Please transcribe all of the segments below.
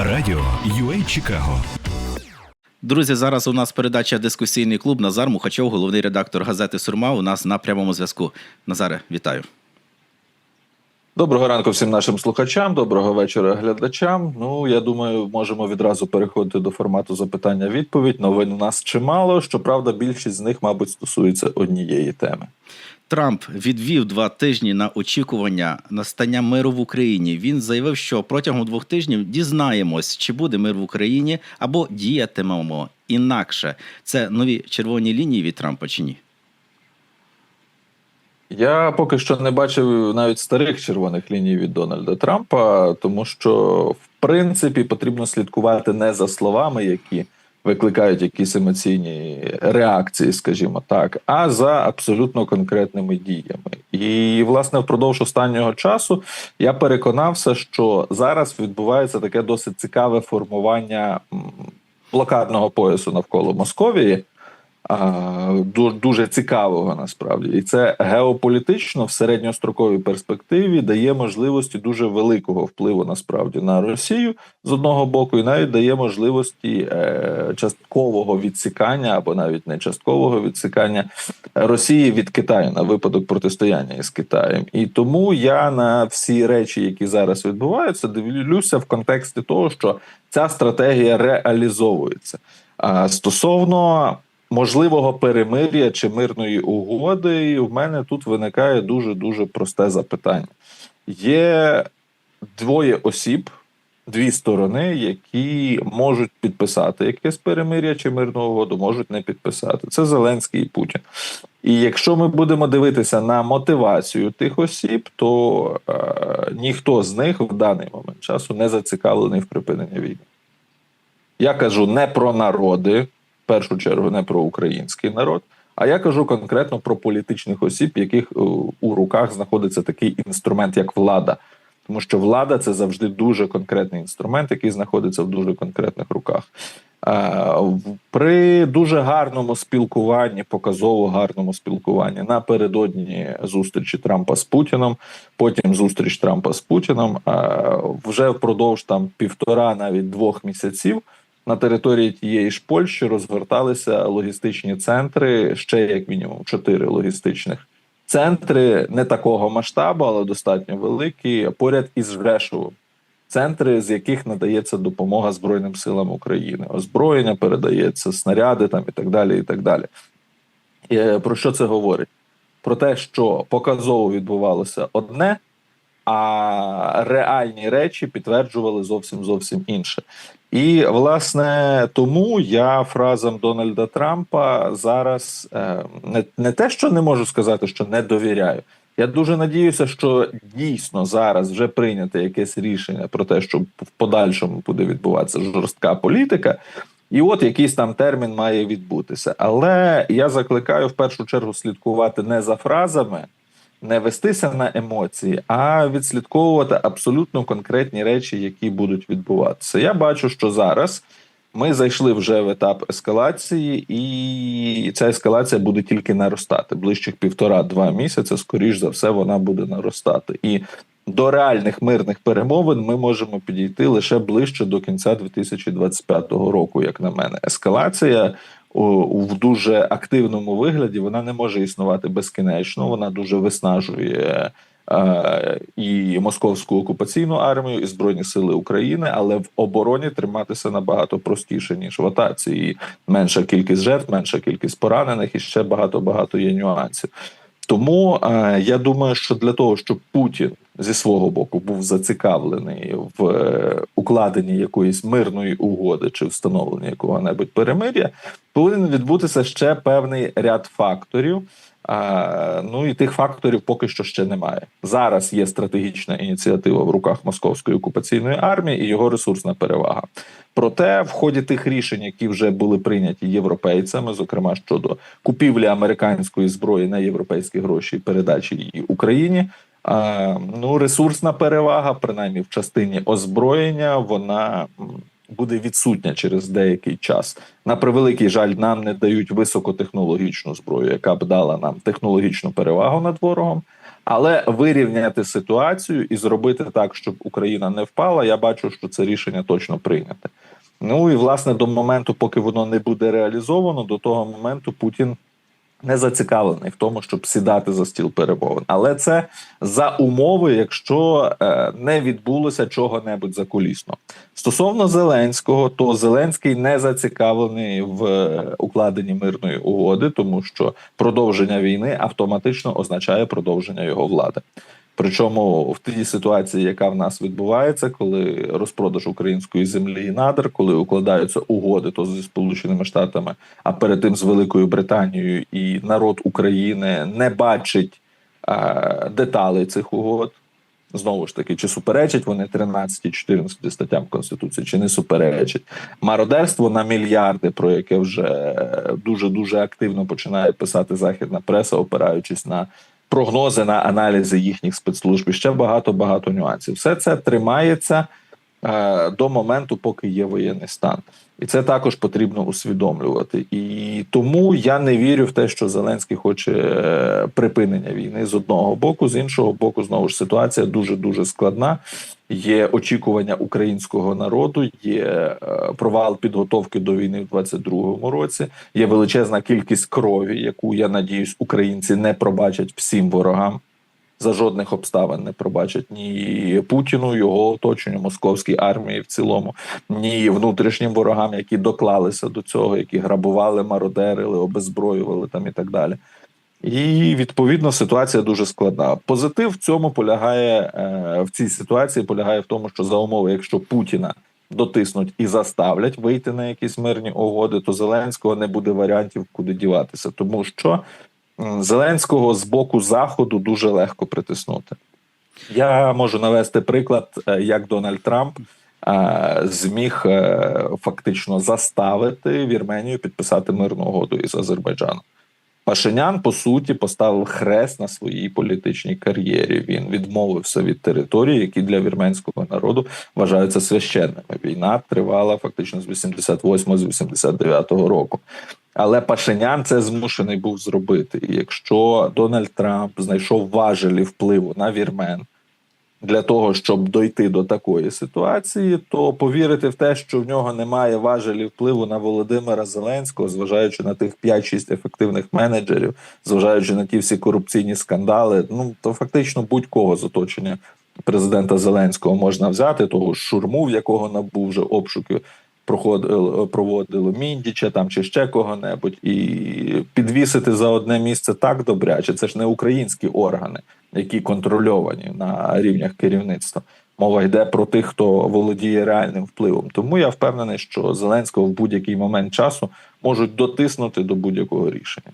Радіо UA Чикаго. Друзі, зараз у нас передача Дискусійний клуб. Назар Мухачов, головний редактор газети Сурма. У нас на прямому зв'язку. Назаре, вітаю. Доброго ранку всім нашим слухачам, доброго вечора глядачам. Ну я думаю, можемо відразу переходити до формату запитання-відповідь. Новин у нас чимало. Щоправда, більшість з них, мабуть, стосується однієї теми. Трамп відвів два тижні на очікування настання миру в Україні. Він заявив, що протягом двох тижнів дізнаємось, чи буде мир в Україні або діятимемо інакше. Це нові червоні лінії від Трампа чи ні? Я поки що не бачив навіть старих червоних ліній від Дональда Трампа, тому що в принципі потрібно слідкувати не за словами, які викликають якісь емоційні реакції, скажімо так, а за абсолютно конкретними діями. І власне впродовж останнього часу я переконався, що зараз відбувається таке досить цікаве формування блокадного поясу навколо Московії. Дуже цікавого насправді, і це геополітично в середньостроковій перспективі дає можливості дуже великого впливу насправді на Росію з одного боку, і навіть дає можливості е, часткового відсікання або навіть не часткового відсікання Росії від Китаю на випадок протистояння із Китаєм. І тому я на всі речі, які зараз відбуваються, дивлюся в контексті того, що ця стратегія реалізовується. Стосовно можливого перемир'я чи мирної угоди, і в мене тут виникає дуже дуже просте запитання. Є двоє осіб, дві сторони, які можуть підписати якесь перемир'я чи мирну угоду, можуть не підписати. Це Зеленський і Путін. І якщо ми будемо дивитися на мотивацію тих осіб, то е, ніхто з них в даний момент часу не зацікавлений в припиненні війни. Я кажу не про народи, першу чергу, не про український народ. А я кажу конкретно про політичних осіб, яких е, у руках знаходиться такий інструмент, як влада. Тому що влада це завжди дуже конкретний інструмент, який знаходиться в дуже конкретних руках. Е, При дуже гарному спілкуванні, показово гарному спілкуванні напередодні зустрічі Трампа з Путіном, потім зустріч Трампа з Путіном. е, Вже впродовж там півтора, навіть двох місяців на території тієї ж Польщі розгорталися логістичні центри, ще як мінімум чотири логістичних центри не такого масштабу, але достатньо великі, поряд із Жрешовом. Центри, з яких надається допомога Збройним силам України, озброєння передається, снаряди там і так далі. І так далі. І, е, про що це говорить? Про те, що показово відбувалося одне, а реальні речі підтверджували зовсім зовсім інше. І власне тому я фразам Дональда Трампа зараз е, не, не те, що не можу сказати, що не довіряю. Я дуже надіюся, що дійсно зараз вже прийнято якесь рішення про те, що в подальшому буде відбуватися жорстка політика, і от якийсь там термін має відбутися. Але я закликаю в першу чергу слідкувати не за фразами, не вестися на емоції, а відслідковувати абсолютно конкретні речі, які будуть відбуватися. Я бачу, що зараз ми зайшли вже в етап ескалації, і ця ескалація буде тільки наростати. Ближчих півтора-два місяці, скоріш за все, вона буде наростати. І до реальних мирних перемовин ми можемо підійти лише ближче до кінця 2025 року, як на мене. Ескалація в дуже активному вигляді вона не може існувати безкінечно. Вона дуже виснажує е, і московську окупаційну армію, і збройні сили України, але в обороні триматися набагато простіше ніж в атаці. І менша кількість жертв, менша кількість поранених, і ще багато багато є нюансів. Тому е, я думаю, що для того, щоб Путін зі свого боку був зацікавлений в е, укладенні якоїсь мирної угоди чи встановленні якого-небудь перемир'я, повинен відбутися ще певний ряд факторів. Ну і тих факторів поки що ще немає. Зараз є стратегічна ініціатива в руках московської окупаційної армії і його ресурсна перевага. Проте, в ході тих рішень, які вже були прийняті європейцями, зокрема щодо купівлі американської зброї на європейські гроші передачі її Україні. Ну, ресурсна перевага, принаймні в частині озброєння, вона буде відсутня через деякий час. На превеликий жаль, нам не дають високотехнологічну зброю, яка б дала нам технологічну перевагу над ворогом. Але вирівняти ситуацію і зробити так, щоб Україна не впала, я бачу, що це рішення точно прийняте. Ну і власне до моменту, поки воно не буде реалізовано, до того моменту Путін не зацікавлений в тому, щоб сідати за стіл перемовин. Але це за умови, якщо е, не відбулося чого-небудь закулісно. Стосовно Зеленського, то Зеленський не зацікавлений в е, укладенні мирної угоди, тому що продовження війни автоматично означає продовження його влади. Причому в тій ситуації, яка в нас відбувається, коли розпродаж української землі і надр, коли укладаються угоди, то зі сполученими штатами, а перед тим з Великою Британією, і народ України не бачить е, деталей цих угод. Знову ж таки, чи суперечать вони 13 14 статтям Конституції, чи не суперечать мародерство на мільярди, про яке вже дуже дуже активно починає писати західна преса, опираючись на прогнози на аналізи їхніх спецслужб ще багато багато нюансів. Все це тримається до моменту, поки є воєнний стан, і це також потрібно усвідомлювати. І тому я не вірю в те, що Зеленський хоче е, припинення війни з одного боку, з іншого боку, знову ж ситуація дуже дуже складна. Є очікування українського народу, є е, провал підготовки до війни в 22-му році. Є величезна кількість крові, яку я надіюсь, українці не пробачать всім ворогам. За жодних обставин не пробачать ні Путіну, його оточенню, московській армії в цілому, ні внутрішнім ворогам, які доклалися до цього, які грабували, мародерили, обезброювали там і так далі. І відповідно ситуація дуже складна. Позитив в цьому полягає е, в цій ситуації. Полягає в тому, що за умови, якщо Путіна дотиснуть і заставлять вийти на якісь мирні угоди, то Зеленського не буде варіантів, куди діватися, тому що Зеленського з боку заходу дуже легко притиснути. Я можу навести приклад, е, як Дональд Трамп е, зміг е, фактично заставити Вірменію підписати мирну угоду із Азербайджаном. Пашинян по суті поставив хрест на своїй політичній кар'єрі. Він відмовився від територій, які для вірменського народу вважаються священними. Війна тривала фактично з 88 з 89 року. Але Пашинян це змушений був зробити. І якщо Дональд Трамп знайшов важелі впливу на вірмен для того, щоб дойти до такої ситуації, то повірити в те, що в нього немає важелі впливу на Володимира Зеленського, зважаючи на тих 5-6 ефективних менеджерів, зважаючи на ті всі корупційні скандали, ну то фактично будь-кого з оточення президента Зеленського можна взяти, того шурму, в якого набув вже обшуки. Проходило проводило міндіча там чи ще кого-небудь, і підвісити за одне місце так добряче. Це ж не українські органи, які контрольовані на рівнях керівництва. Мова йде про тих, хто володіє реальним впливом. Тому я впевнений, що Зеленського в будь-який момент часу можуть дотиснути до будь-якого рішення.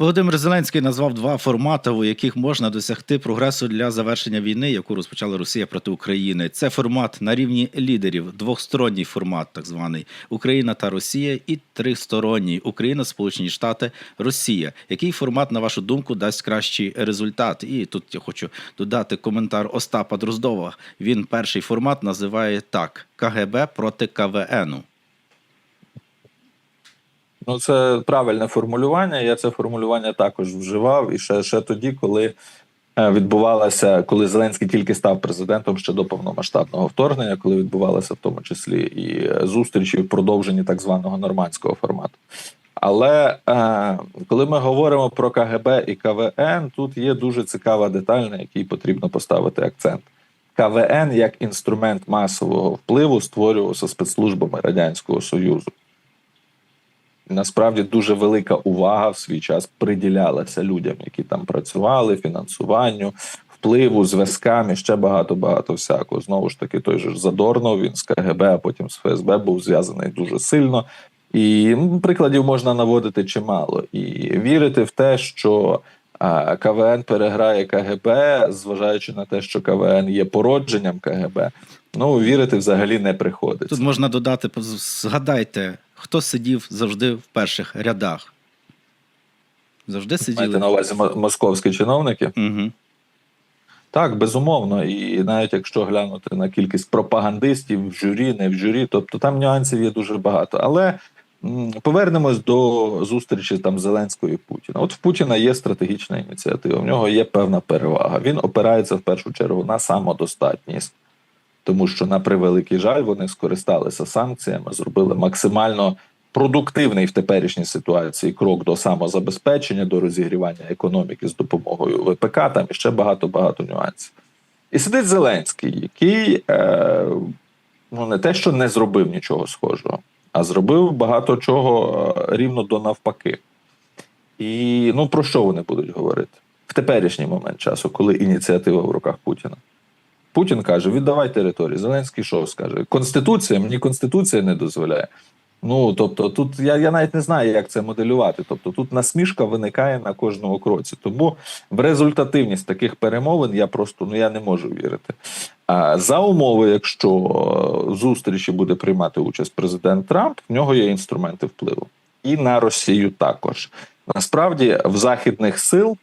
Володимир Зеленський назвав два формати, у яких можна досягти прогресу для завершення війни, яку розпочала Росія проти України. Це формат на рівні лідерів, двосторонній формат, так званий Україна та Росія, і тристоронній Україна, Сполучені Штати, Росія. Який формат, на вашу думку, дасть кращий результат? І тут я хочу додати коментар Остапа Дроздова. Він перший формат називає так: КГБ проти КВНу. Ну, це правильне формулювання. Я це формулювання також вживав. І ще, ще тоді, коли е, відбувалося, коли Зеленський тільки став президентом ще до повномасштабного вторгнення, коли відбувалися в тому числі і е, зустрічі в продовженні так званого нормандського формату. Але е, коли ми говоримо про КГБ і КВН, тут є дуже цікава деталь, на якій потрібно поставити акцент. КВН як інструмент масового впливу створювався спецслужбами Радянського Союзу. Насправді дуже велика увага в свій час приділялася людям, які там працювали, фінансуванню, впливу, зв'язкам і ще багато багато всякого. Знову ж таки, той же Задорнов, він з КГБ, а потім з ФСБ був зв'язаний дуже сильно. І ну, прикладів можна наводити чимало. І вірити в те, що КВН переграє КГБ, зважаючи на те, що КВН є породженням КГБ, ну вірити взагалі не приходиться. Тут можна додати, згадайте, хто сидів завжди в перших рядах. Завжди сиділи. Маєте на увазі московські чиновники? Угу. Так, безумовно. І навіть якщо глянути на кількість пропагандистів в журі, не в журі, тобто там нюансів є дуже багато. Але повернемось до зустрічі там Зеленського і Путіна. От в Путіна є стратегічна ініціатива, в нього є певна перевага. Він опирається в першу чергу на самодостатність, тому що, на превеликий жаль, вони скористалися санкціями, зробили максимально продуктивний в теперішній ситуації крок до самозабезпечення, до розігрівання економіки з допомогою ВПК. Там і ще багато багато нюансів. І сидить Зеленський, який е, ну не те, що не зробив нічого схожого, а зробив багато чого е, рівно до навпаки. І ну про що вони будуть говорити в теперішній момент часу, коли ініціатива в руках Путіна? Путін каже: віддавай територію. Зеленський що скаже? Конституція мені конституція не дозволяє. Ну тобто, тут я, я навіть не знаю, як це моделювати. Тобто, тут насмішка виникає на кожному кроці. Тому в результативність таких перемовин я просто ну я не можу вірити. А за умови, якщо е, зустрічі буде приймати участь президент Трамп, в нього є інструменти впливу, і на Росію також. Насправді в західних сил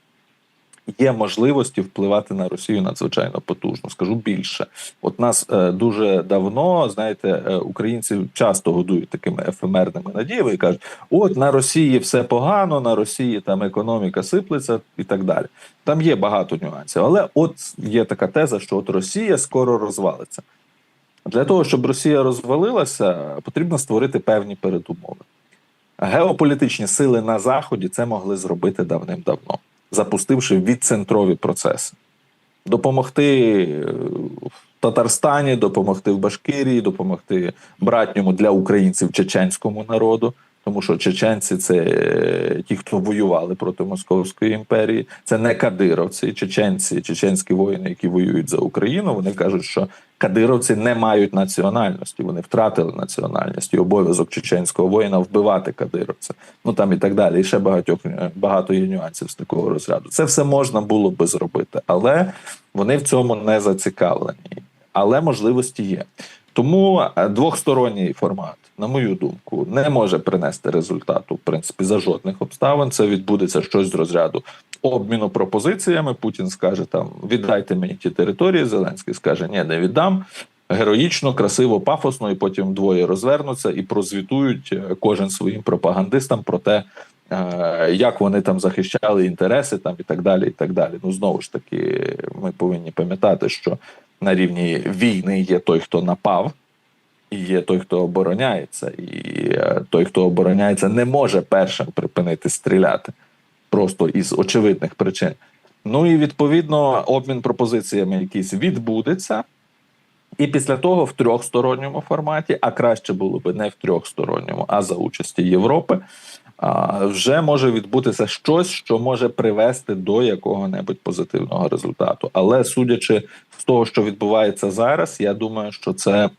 є можливості впливати на Росію надзвичайно потужно. Скажу більше, от нас е, дуже давно, знаєте, е, українці часто годують такими ефемерними надіями і кажуть: от на Росії все погано, на Росії там економіка сиплеться і так далі. Там є багато нюансів, але от є така теза, що от Росія скоро розвалиться. Для того, щоб Росія розвалилася, потрібно створити певні передумови. Геополітичні сили на Заході це могли зробити давним-давно, запустивши відцентрові процеси. Допомогти е, в Татарстані, допомогти в Башкирії, допомогти братньому для українців чеченському народу. Тому що чеченці це е, ті, хто воювали проти Московської імперії. Це не кадировці, чеченці, чеченські воїни, які воюють за Україну. Вони кажуть, що кадировці не мають національності. Вони втратили національність і обов'язок чеченського воїна вбивати кадировця. Ну там і так далі. І ще багатьох багато є нюансів з такого розряду. Це все можна було би зробити, але вони в цьому не зацікавлені. Але можливості є. Тому е, двохсторонній формат, на мою думку, не може принести результату в принципі за жодних обставин. Це відбудеться щось з розряду обміну пропозиціями. Путін скаже там: віддайте мені ті території. Зеленський скаже, ні, не віддам. Героїчно, красиво, пафосно, і потім двоє розвернуться і прозвітують е, кожен своїм пропагандистам про те, як вони там захищали інтереси, там і так далі. І так далі. Ну знову ж таки, ми повинні пам'ятати, що на рівні війни є той, хто напав, і є той, хто обороняється, і е, той, хто обороняється, не може першим припинити стріляти просто із очевидних причин. Ну і відповідно обмін пропозиціями якийсь відбудеться. І після того в трьохсторонньому форматі, а краще було би не в трьохсторонньому, а за участі Європи, вже може відбутися щось, що може привести до якого-небудь позитивного результату. Але судячи з того, що відбувається зараз, я думаю, що це.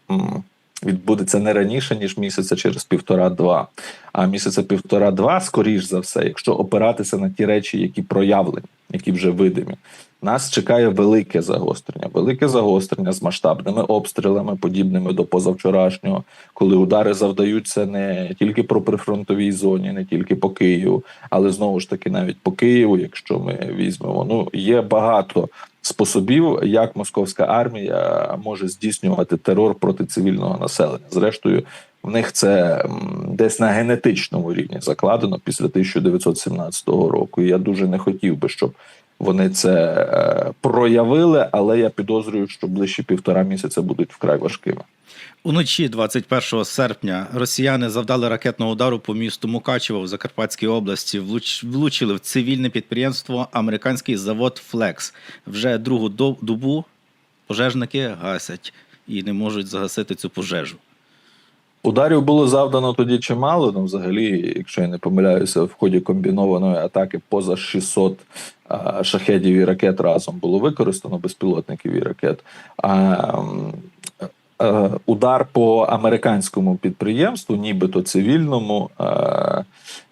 Відбудеться не раніше ніж місяця через півтора-два. А місяця півтора-два, скоріш за все, якщо опиратися на ті речі, які проявлені, які вже видимі, нас чекає велике загострення, велике загострення з масштабними обстрілами, подібними до позавчорашнього, коли удари завдаються не тільки про прифронтовій зоні, не тільки по Києву, але знову ж таки навіть по Києву, якщо ми візьмемо, ну є багато способів, як московська армія може здійснювати терор проти цивільного населення. Зрештою, в них це десь на генетичному рівні закладено після 1917 року. І я дуже не хотів би, щоб вони це е, проявили, але я підозрюю, що ближче півтора місяця будуть вкрай важкими. Уночі 21 серпня росіяни завдали ракетного удару по місту Мукачево в Закарпатській області. Влуч- Влучили в цивільне підприємство американський завод Флекс. Вже другу до- добу пожежники гасять і не можуть загасити цю пожежу. Ударів було завдано тоді чимало. Ну, взагалі, якщо я не помиляюся, в ході комбінованої атаки поза 600 а, шахедів і ракет разом було використано безпілотників і ракет. А, е, удар по американському підприємству, нібито цивільному, е,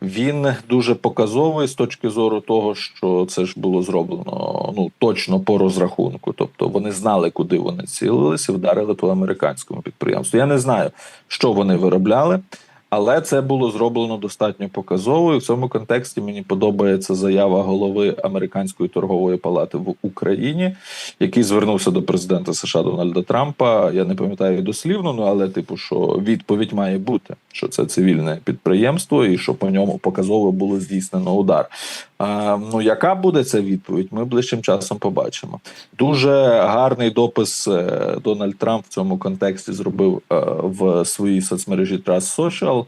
він дуже показовий з точки зору того, що це ж було зроблено ну точно по розрахунку. Тобто вони знали, куди вони цілилися, вдарили по американському підприємству. Я не знаю, що вони виробляли. Але це було зроблено достатньо показово. І в цьому контексті мені подобається заява голови Американської торгової палати в Україні, який звернувся до президента США Дональда Трампа. Я не пам'ятаю дослівно, ну але типу, що відповідь має бути, що це цивільне підприємство, і що по ньому показово було здійснено удар. Ну яка буде ця відповідь? Ми ближчим часом побачимо. Дуже гарний допис е, Дональд Трамп в цьому контексті зробив е, в своїй соцмережі Trust Social,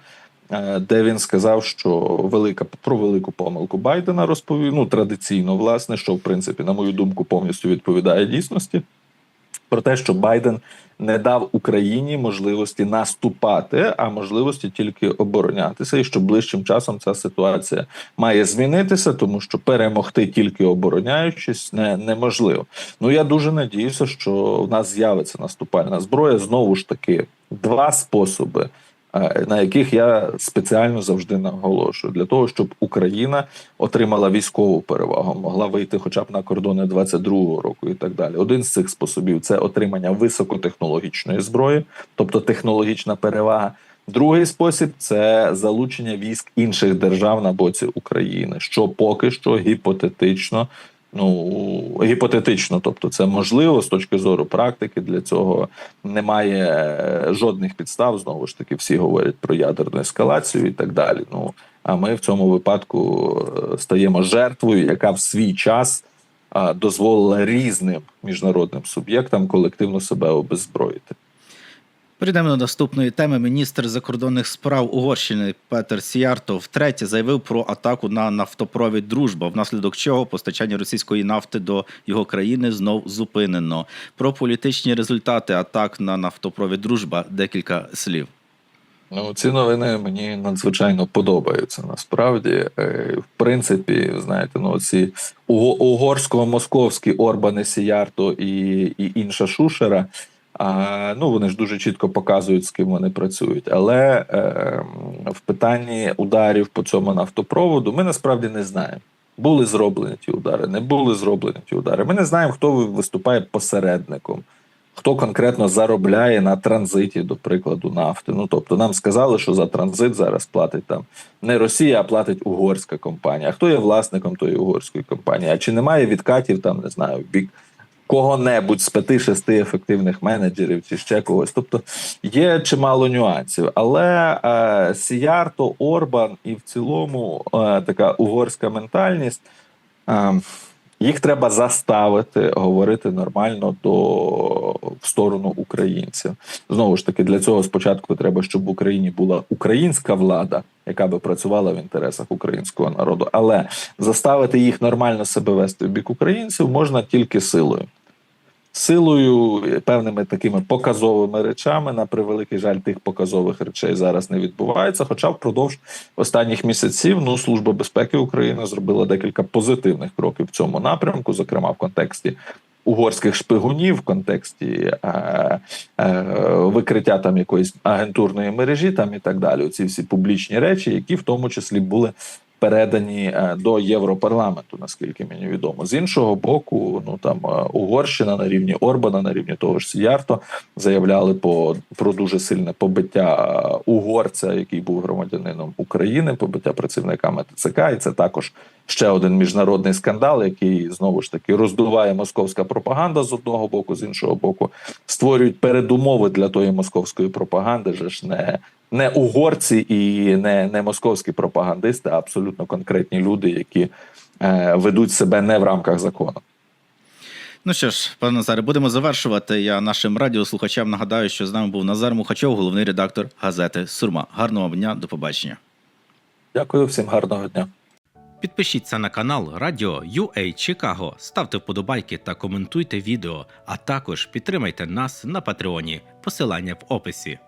е, де він сказав, що велика про велику помилку Байдена розповів. Ну традиційно, власне, що в принципі, на мою думку, повністю відповідає дійсності. Про те, що Байден не дав Україні можливості наступати, а можливості тільки оборонятися, і що ближчим часом ця ситуація має змінитися, тому що перемогти тільки обороняючись не, неможливо. Ну я дуже надіюся, що в нас з'явиться наступальна зброя. Знову ж таки, два способи. На яких я спеціально завжди наголошую для того, щоб Україна отримала військову перевагу, могла вийти хоча б на кордони 22-го року і так далі. Один з цих способів це отримання високотехнологічної зброї, тобто технологічна перевага. Другий спосіб це залучення військ інших держав на боці України, що поки що гіпотетично. Ну гіпотетично, тобто це можливо з точки зору практики. Для цього немає е, жодних підстав. Знову ж таки, всі говорять про ядерну ескалацію і так далі. Ну а ми в цьому випадку е, стаємо жертвою, яка в свій час дозволила різним міжнародним суб'єктам колективно себе обеззброїти. Перейдемо до наступної теми. Міністр закордонних справ Угорщини Петер Сіярто втретє заявив про атаку на нафтопровід Дружба, внаслідок чого постачання російської нафти до його країни знов зупинено. Про політичні результати атак на нафтопровід Дружба декілька слів. Ну, ці новини мені надзвичайно подобаються. Насправді, Е, в принципі, знаєте, ну ці угорсько-московські Орбани Сіярто і, і інша Шушера. Ну вони ж дуже чітко показують, з ким вони працюють. Але е, в питанні ударів по цьому нафтопроводу ми насправді не знаємо. Були зроблені ті удари, не були зроблені ті удари. Ми не знаємо, хто виступає посередником, хто конкретно заробляє на транзиті, до прикладу, нафти. Ну тобто, нам сказали, що за транзит зараз платить там не Росія, а платить угорська компанія. А хто є власником тої угорської компанії? А чи немає відкатів там, не знаю, в бік кого-небудь з п'яти-шести ефективних менеджерів чи ще когось. Тобто є чимало нюансів. Але е, Сіярто, Орбан і в цілому е, така угорська ментальність. Е, їх треба заставити говорити нормально до в сторону українців. Знову ж таки, для цього спочатку треба, щоб в Україні була українська влада, яка би працювала в інтересах українського народу. Але заставити їх нормально себе вести в бік українців можна тільки силою. Силою, певними такими показовими речами, на превеликий жаль, тих показових речей зараз не відбувається. Хоча впродовж останніх місяців ну служба безпеки України зробила декілька позитивних кроків в цьому напрямку, зокрема в контексті угорських шпигунів, в контексті е, е, викриття там якоїсь агентурної мережі, там і так далі. Ці всі публічні речі, які в тому числі були передані е, до Європарламенту, наскільки мені відомо. З іншого боку, ну там е, Угорщина на рівні Орбана, на рівні того ж Сіярто заявляли по про дуже сильне побиття е, угорця, який був громадянином України, побиття працівниками ТЦК, і це також ще один міжнародний скандал, який знову ж таки роздуває московська пропаганда з одного боку, з іншого боку, створюють передумови для тої московської пропаганди. Же ж не не угорці і не не московські пропагандисти, а абсолютно конкретні люди, які е, ведуть себе не в рамках закону. Ну що ж, пане Назаре, будемо завершувати. Я нашим радіослухачам нагадаю, що з нами був Назар Мухачов, головний редактор газети Сурма. Гарного дня, до побачення. Дякую всім гарного дня. Підпишіться на канал Радіо UA Чикаго, ставте вподобайки та коментуйте відео, а також підтримайте нас на Патреоні. Посилання в описі.